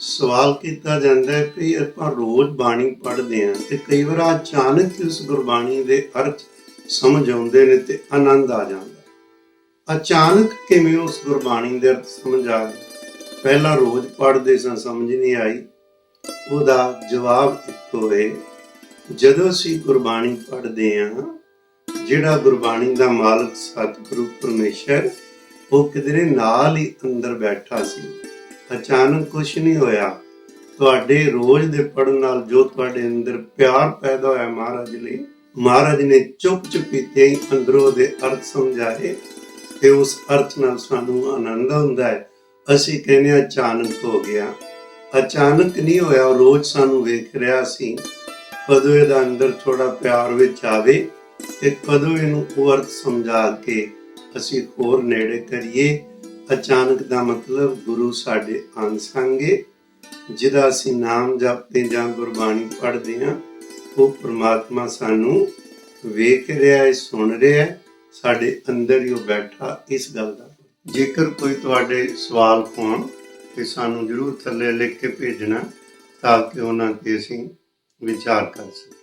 ਸਵਾਲ ਕੀਤਾ ਜਾਂਦਾ ਹੈ ਕਿ ਆਪਾਂ ਰੋਜ਼ ਬਾਣੀ ਪੜ੍ਹਦੇ ਹਾਂ ਤੇ ਕਈ ਵਾਰ ਅਚਾਨਕ ਹੀ ਉਸ ਗੁਰਬਾਣੀ ਦੇ ਅਰਥ ਸਮਝ ਆਉਂਦੇ ਨੇ ਤੇ ਆਨੰਦ ਆ ਜਾਂਦਾ ਅਚਾਨਕ ਕਿਵੇਂ ਉਸ ਗੁਰਬਾਣੀ ਦੇ ਅਰਥ ਸਮਝ ਆ ਗਏ? ਪਹਿਲਾਂ ਰੋਜ਼ ਪੜ੍ਹਦੇ ਸਾਂ, ਸਮਝ ਨਹੀਂ ਆਈ। ਉਹਦਾ ਜਵਾਬ ਇੱਕੋ ਹੈ ਜਦੋਂ ਅਸੀਂ ਗੁਰਬਾਣੀ ਪੜ੍ਹਦੇ ਹਾਂ, ਜਿਹੜਾ ਗੁਰਬਾਣੀ ਦਾ ਮਾਲਕ ਸਤਿਗੁਰੂ ਪਰਮੇਸ਼ਰ, ਉਹ ਕਿਧਰੇ ਨਾਲ ਹੀ ਅੰਦਰ ਬੈਠਾ ਸੀ। ਅਚਾਨਕ ਕੁਝ ਨਹੀਂ ਹੋਇਆ। ਤੁਹਾਡੇ ਰੋਜ਼ ਦੇ ਪੜਨ ਨਾਲ ਜੋ ਤੁਹਾਡੇ ਅੰਦਰ ਪਿਆਰ ਪੈਦਾ ਹੋਇਆ ਮਹਾਰਾਜ ਲਈ, ਮਹਾਰਾਜ ਨੇ ਚੁੱਪ ਚੁਪੀਤੇ ਹੀ ਅੰਦਰੋਂ ਦੇ ਅਰਥ ਸਮਝਾਏ ਤੇ ਉਸ ਅਰਥ ਨਾਲ ਸਾਨੂੰ ਆਨੰਦ ਹੁੰਦਾ ਹੈ। ਅਸੀਂ ਕਹਿੰਦੇ ਹਾਂ ਅਚਾਨਕ ਹੋ ਗਿਆ। ਅਚਾਨਕ ਨਹੀਂ ਹੋਇਆ, ਉਹ ਰੋਜ਼ ਸਾਨੂੰ ਵੇਖ ਰਿਹਾ ਸੀ। ਕਦੋਂ ਇਹਦਾ ਅੰਦਰ ਥੋੜਾ ਪਿਆਰ ਵਿੱਚ ਆਵੇ ਤੇ ਕਦੋਂ ਇਹਨੂੰ ਉਹ ਅਰਥ ਸਮਝਾ ਕੇ ਅਸੀਂ ਹੋਰ ਨੇੜੇ ਕਰੀਏ। ਅਚਾਨਕ ਦਾ ਮਤਲਬ ਗੁਰੂ ਸਾਡੇ ਅੰਗ ਸੰਗੇ ਜਿਹਦਾ ਅਸੀਂ ਨਾਮ ਜਪਦੇ ਜਾਂ ਗੁਰਬਾਣੀ ਪੜ੍ਹਦੇ ਹਾਂ, ਉਹ ਪ੍ਰਮਾਤਮਾ ਸਾਨੂੰ ਵੇਖ ਰਿਹਾ ਹੈ, ਸੁਣ ਰਿਹਾ ਹੈ, ਸਾਡੇ ਅੰਦਰ ਹੀ ਉਹ ਬੈਠਾ ਇਸ ਗੱਲ ਦਾ। ਜੇਕਰ ਕੋਈ ਤੁਹਾਡੇ ਸਵਾਲ ਹੋਣ ਤੇ ਸਾਨੂੰ ਜਰੂਰ ਥੱਲੇ ਲਿਖ ਕੇ ਭੇਜਣਾ, ਤਾਂ ਕਿ ਉਹਨਾਂ ਤੇ ਅਸੀਂ ਵਿਚਾਰ ਕਰ ਸਕੀਏ।